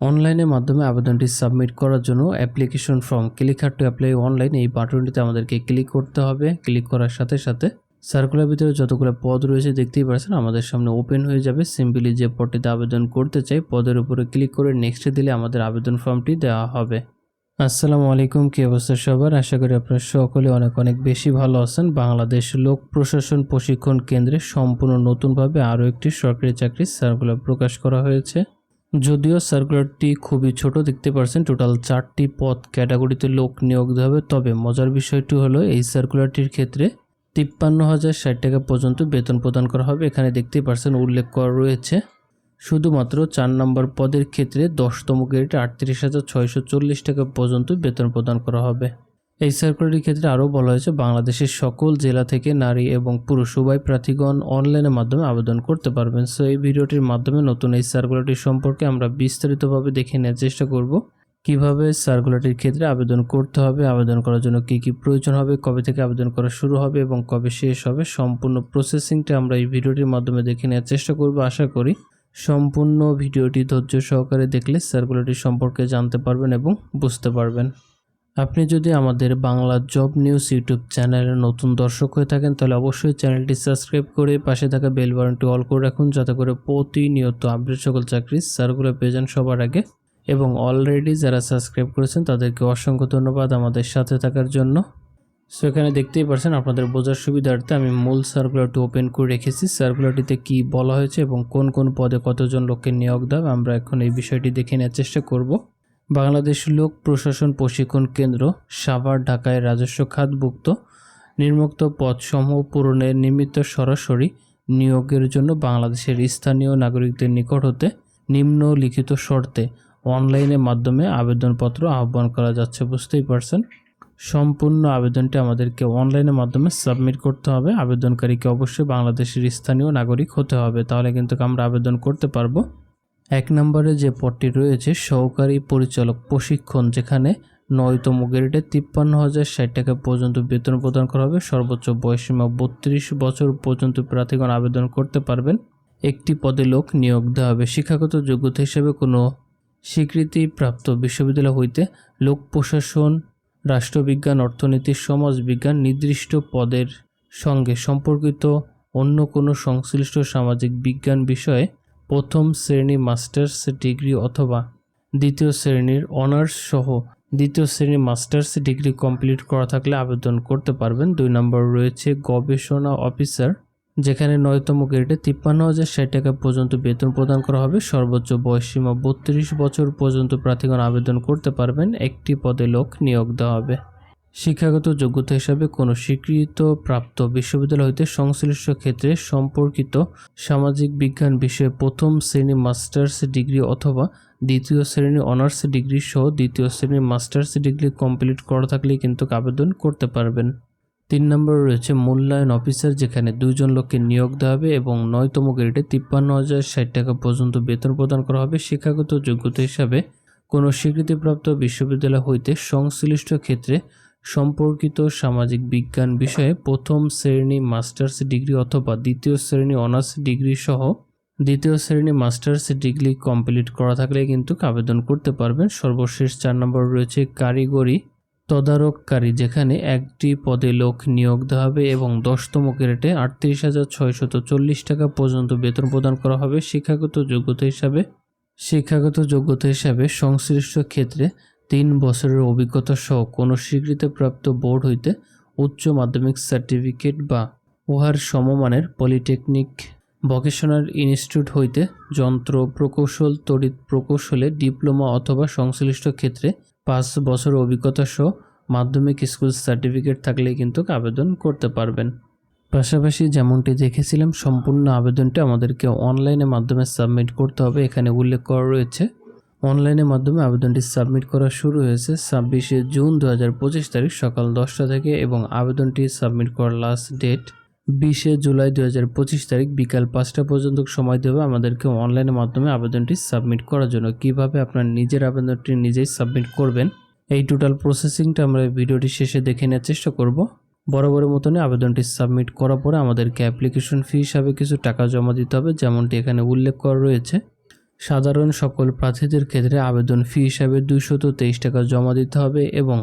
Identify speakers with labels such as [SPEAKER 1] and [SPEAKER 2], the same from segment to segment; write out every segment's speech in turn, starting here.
[SPEAKER 1] অনলাইনের মাধ্যমে আবেদনটি সাবমিট করার জন্য application form click here to apply online এই বাটনটিতে আমাদেরকে ক্লিক করতে হবে। ক্লিক করার সাথে সাথে সার্কুলার ভিতরে যতগুলো পদ রয়েছে দেখতেই পাচ্ছেন আমাদের সামনে ওপেন হয়ে যাবে। সিম্পলি যে পদটিতে আবেদন করতে চাই পদের উপরে ক্লিক করে নেক্সটে দিলে আমাদের আবেদন ফর্মটি দেওয়া হবে। আসসালামু আলাইকুম, কি অবস্থা সবার? আশা করি আপনারা সকলে অনেক অনেক বেশি ভালো আছেন। বাংলাদেশ লোক প্রশাসন প্রশিক্ষণ কেন্দ্রে সম্পূর্ণ নতুনভাবে আরও একটি সরকারি চাকরির সার্কুলার প্রকাশ করা হয়েছে। যদিও সার্কুলারটি খুবই ছোট, দেখতে পারছেন টোটাল চারটি পদ ক্যাটাগরিতে লোক নিয়োগ দেওয়া হবে। তবে মজার বিষয়টি হলো, এই সার্কুলারটির ক্ষেত্রে তিপ্পান্ন হাজার ষাট টাকা পর্যন্ত বেতন প্রদান করা হবে। এখানে দেখতে পারছেন উল্লেখ করা রয়েছে, শুধুমাত্র চার নম্বর পদের ক্ষেত্রে দশতম গ্রেডে আটত্রিশ হাজার ছয়শো চল্লিশ টাকা পর্যন্ত বেতন প্রদান করা হবে। এই সার্কুলারটির ক্ষেত্রে আরও বলা হয়েছে, বাংলাদেশের সকল জেলা থেকে নারী এবং পুরুষ উভয় প্রার্থীগণ অনলাইনের মাধ্যমে আবেদন করতে পারবেন। সো এই ভিডিওটির মাধ্যমে নতুন এই সার্কুলারটি সম্পর্কে আমরা বিস্তারিতভাবে দেখে নেওয়ার চেষ্টা করব। কীভাবে সার্কুলারটির ক্ষেত্রে আবেদন করতে হবে, আবেদন করার জন্য কী কী প্রয়োজন হবে, কবে থেকে আবেদন করা শুরু হবে এবং কবে শেষ হবে, সম্পূর্ণ প্রসেসিংটা আমরা এই ভিডিওটির মাধ্যমে দেখে নেওয়ার চেষ্টা করব আশা করি। সম্পূর্ণ ভিডিওটি ধৈর্য সহকারে দেখলে সার্কুলারটি সম্পর্কে জানতে পারবেন এবং বুঝতে পারবেন। আপনি যদি আমাদের বাংলা জব নিউজ ইউটিউব চ্যানেলের নতুন দর্শক হয়ে থাকেন, তাহলে অবশ্যই চ্যানেলটি সাবস্ক্রাইব করে পাশে থাকা বেল বাটনটি অল করে রাখুন, যাতে করে প্রতিনিয়ত আপডেট সকল চাকরির সার্কুলার পেয়ে যান সবার আগে। এবং অলরেডি যারা সাবস্ক্রাইব করেছেন, তাদেরকে অসংখ্য ধন্যবাদ আমাদের সাথে থাকার জন্য। সো এখানে দেখতেই পারছেন, আপনাদের বোঝার সুবিধার্থে আমি মূল সার্কুলারটি ওপেন করে রেখেছি। সার্কুলারটিতে কি বলা হয়েছে এবং কোন কোন পদে কতজন লোককে নিয়োগ দেবে আমরা এখন এই বিষয়টি দেখে নেওয়ার চেষ্টা করব। বাংলাদেশ লোক প্রশাসন প্রশিক্ষণ কেন্দ্র সাভার ঢাকায় রাজস্ব খাতভুক্ত, নির্মুক্ত পদসমূহ পূরণের নিমিত্ত সরাসরি নিয়োগের জন্য বাংলাদেশের স্থানীয় নাগরিকদের নিকট হতে নিম্নলিখিত শর্তে অনলাইনের মাধ্যমে আবেদনপত্র আহ্বান করা যাচ্ছে বুঝতেই পারছেন? সম্পূর্ণ আবেদনটি আমাদেরকে অনলাইনের মাধ্যমে সাবমিট করতে হবে। আবেদনকারীকে অবশ্যই বাংলাদেশের স্থানীয় নাগরিক হতে হবে। তাহলে কিন্তু আমরা আবেদন করতে পারব। এক নম্বরে যে পদটি রয়েছে, সহকারী পরিচালক প্রশিক্ষণ, যেখানে নয়তম গ্রেডে তিপ্পান্ন হাজার ষাট টাকা পর্যন্ত বেতন প্রদান করা হবে। সর্বোচ্চ বয়সীমা বত্রিশ বছর পর্যন্ত প্রার্থীগণ আবেদন করতে পারবেন। একটি পদে লোক নিয়োগ দেওয়া হবে। শিক্ষাগত যোগ্যতা হিসেবে কোনো স্বীকৃতিপ্রাপ্ত বিশ্ববিদ্যালয় হইতে লোক প্রশাসন, রাষ্ট্রবিজ্ঞান, অর্থনীতি, সমাজবিজ্ঞান নির্দিষ্ট পদের সঙ্গে সম্পর্কিত অন্য কোনো সংশ্লিষ্ট সামাজিক বিজ্ঞান বিষয়ে প্রথম শ্রেণি মাস্টার্স ডিগ্রি অথবা দ্বিতীয় শ্রেণির অনার্স সহ দ্বিতীয় শ্রেণির মাস্টার্স ডিগ্রি কমপ্লিট করা থাকলে আবেদন করতে পারবেন। দুই নম্বর রয়েছে গবেষণা অফিসার, যেখানে নয়তম গ্রেডে তিপ্পান্ন হাজার ষাট টাকা পর্যন্ত বেতন প্রদান করা হবে। সর্বোচ্চ বয়সসীমা বত্রিশ বছর পর্যন্ত প্রার্থীগণ আবেদন করতে পারবেন। একটি পদে লোক নিয়োগ দেওয়া হবে। শিক্ষাগত যোগ্যতা হিসাবে কোনো স্বীকৃত প্রাপ্ত বিশ্ববিদ্যালয় হইতে সংশ্লিষ্ট ক্ষেত্রে সম্পর্কিত সামাজিক বিজ্ঞান বিষয়ে প্রথম শ্রেণি মাস্টার্স ডিগ্রি অথবা দ্বিতীয় শ্রেণির অনার্স ডিগ্রি সহ দ্বিতীয় শ্রেণির মাস্টার্স ডিগ্রি কমপ্লিট করা থাকলেই কিন্তু আবেদন করতে পারবেন। তিন নম্বর রয়েছে মূল্যায়ন অফিসার, যেখানে দুইজন লোককে নিয়োগ দেওয়া হবে এবং নয়তম গ্রেডে তিপ্পান্ন হাজার ষাট টাকা পর্যন্ত বেতন প্রদান করা হবে। শিক্ষাগত যোগ্যতা হিসাবে কোনো স্বীকৃতিপ্রাপ্ত বিশ্ববিদ্যালয় হইতে সংশ্লিষ্ট ক্ষেত্রে সম্পর্কিত সামাজিক বিজ্ঞান বিষয়ে প্রথম শ্রেণি মাস্টার্স ডিগ্রি অথবা দ্বিতীয় শ্রেণি অনার্স ডিগ্রি সহ দ্বিতীয় শ্রেণি মাস্টার্স ডিগ্রি কমপ্লিট করা থাকলে কিন্তু আবেদন করতে পারবেন। সর্বশেষ চার নম্বর রয়েছে কারিগরি তদারককারী, যেখানে একটি পদে লোক নিয়োগ দেওয়া হবে এবং দশতম গ্রেডে আটত্রিশ হাজার ছয়শত চল্লিশ টাকা পর্যন্ত বেতন প্রদান করা হবে। শিক্ষাগত যোগ্যতা হিসাবে, শিক্ষাগত যোগ্যতা হিসাবে সংশ্লিষ্ট ক্ষেত্রে তিন বছরের অভিজ্ঞতা সহ কোনো স্বীকৃতিপ্রাপ্ত বোর্ড হইতে উচ্চ মাধ্যমিক সার্টিফিকেট বা উহার সমমানের পলিটেকনিক ভকেশনাল ইনস্টিটিউট হইতে যন্ত্র প্রকৌশল, তড়িৎ প্রকৌশলে ডিপ্লোমা অথবা সংশ্লিষ্ট ক্ষেত্রে পাঁচ বছর অভিজ্ঞতা সহ মাধ্যমিক স্কুল সার্টিফিকেট থাকলে কিন্তু আবেদন করতে পারবেন। পাশাপাশি যেমনটি দেখেছিলাম, সম্পূর্ণ আবেদনটি আমাদেরকে অনলাইনের মাধ্যমে সাবমিট করতে হবে। এখানে উল্লেখ করা রয়েছে অনলাইনের মাধ্যমে আবেদনটি সাবমিট করা শুরু হয়েছে ছাব্বিশে জুন দু পঁচিশ তারিখ সকাল দশটা থেকে এবং আবেদনটি সাবমিট করার লাস্ট ডেট বিশে জুলাই দু হাজার পঁচিশ তারিখ বিকাল পাঁচটা পর্যন্ত সময় দেবে আমাদেরকে অনলাইনের মাধ্যমে আবেদনটি সাবমিট করার জন্য। কীভাবে আপনার নিজের আবেদনটি নিজেই সাবমিট করবেন? এই টোটাল প্রসেসিংটা আমরা ভিডিওটি শেষে দেখে নেওয়ার চেষ্টা করব। বরাবরের মতনই আবেদনটি সাবমিট করার পরে আমাদেরকে অ্যাপ্লিকেশন ফি হিসাবে কিছু টাকা জমা দিতে হবে, যেমনটি এখানে উল্লেখ করা রয়েছে। সাধারণ সকল প্রার্থীদের ক্ষেত্রে আবেদন ফি হিসাবে দুইশত তেইশ টাকা জমা দিতে হবে এবং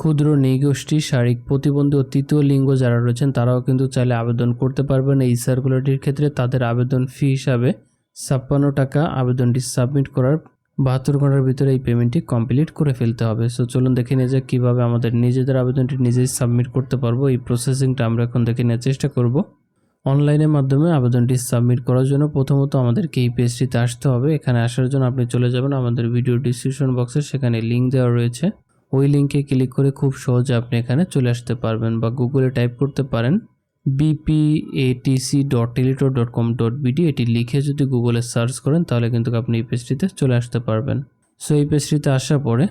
[SPEAKER 1] ক্ষুদ্র নৃগোষ্ঠী শারীরিক প্রতিবন্ধী ও তৃতীয় লিঙ্গ যারা রয়েছেন, তারাও কিন্তু চাইলে আবেদন করতে পারবেন। এই সার্কুলারটির ক্ষেত্রে তাদের আবেদন ফি হিসাবে ছাপ্পান্ন টাকা আবেদনটি সাবমিট করার বাহাত্তর ঘণ্টার ভিতরে এই পেমেন্টটি কমপ্লিট করে ফেলতে হবে। সো চলুন দেখে নিয়ে যাক কীভাবে আমাদের নিজেদের আবেদনটি নিজেই সাবমিট করতে পারব। এই প্রসেসিংটা আমরা এখন দেখে নেওয়ার চেষ্টা করব। অনলাইনের মাধ্যমে আবেদনটি সাবমিট করার জন্য প্রথমত আমাদেরকে এই পেজটিতে আসতে হবে। এখানে আসার জন্য আপনি চলে যাবেন আমাদের ভিডিও ডিসক্রিপশন বক্সে সেখানে লিঙ্ক দেওয়া রয়েছে। ওই লিঙ্কে ক্লিক করে খুব সহজে আপনি এখানে চলে আসতে পারবেন বা গুগলে টাইপ করতে পারেন BPATC dot teletalk dot com dot BD এটি লিখে যদি গুগলে সার্চ করেন তাহলে কিন্তু আপনি এই পেজটিতে চলে আসতে পারবেন। সো এই পেজটিতে আসার পরে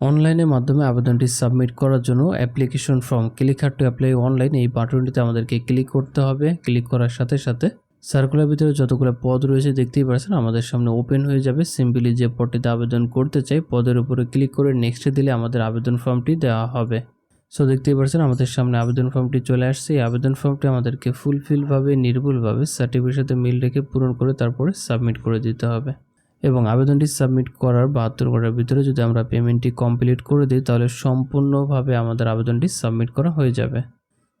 [SPEAKER 1] অনলাইনের মাধ্যমে আবেদনটি সাবমিট করার জন্য application form click here to apply online এই বাটনটিতে আমাদেরকে ক্লিক করতে হবে। ক্লিক করার সাথে সাথে সার্কুলার ভিতরে যতগুলো পদ রয়েছে দেখতেই পাচ্ছেন আমাদের সামনে ওপেন হয়ে যাবে। সিম্পলি যে পদটিতে আবেদন করতে চাই পদের উপরে ক্লিক করে নেক্সটে দিলে আমাদের আবেদন ফর্মটি দেওয়া হবে। সো দেখতেই পাচ্ছেন আমাদের সামনে আবেদন ফর্মটি চলে আসছে। এই আবেদন ফর্মটি আমাদেরকে ফুলফিলভাবে নির্ভুলভাবে সার্টিফিকেটের সাথে মিল রেখে পূরণ করে তারপরে সাবমিট করে দিতে হবে। এবং আবেদনটি সাবমিট করার বাহাত্তর ঘণ্টার ভিতরে যদি আমরা পেমেন্টটি কমপ্লিট করে দিই, তাহলে সম্পূর্ণভাবে আমাদের আবেদনটি সাবমিট করা হয়ে যাবে।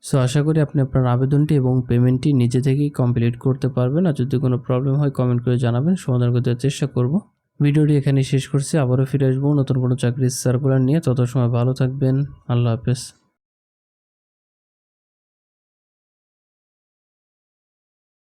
[SPEAKER 1] সো আশা করি আপনি আপনার আবেদনটি এবং পেমেন্টটি নিজে থেকেই কমপ্লিট করতে পারবেন। আর যদি কোনো প্রবলেম হয়, কমেন্ট করে জানাবেন। সমাধান করতে চেষ্টা করব। ভিডিওটি এখানে শেষ করছি। আবারও ফিরে আসব নতুন কোনো চাকরির সার্কুলার নিয়ে। তত সময় ভালো থাকবেন। আল্লাহ হাফেজ।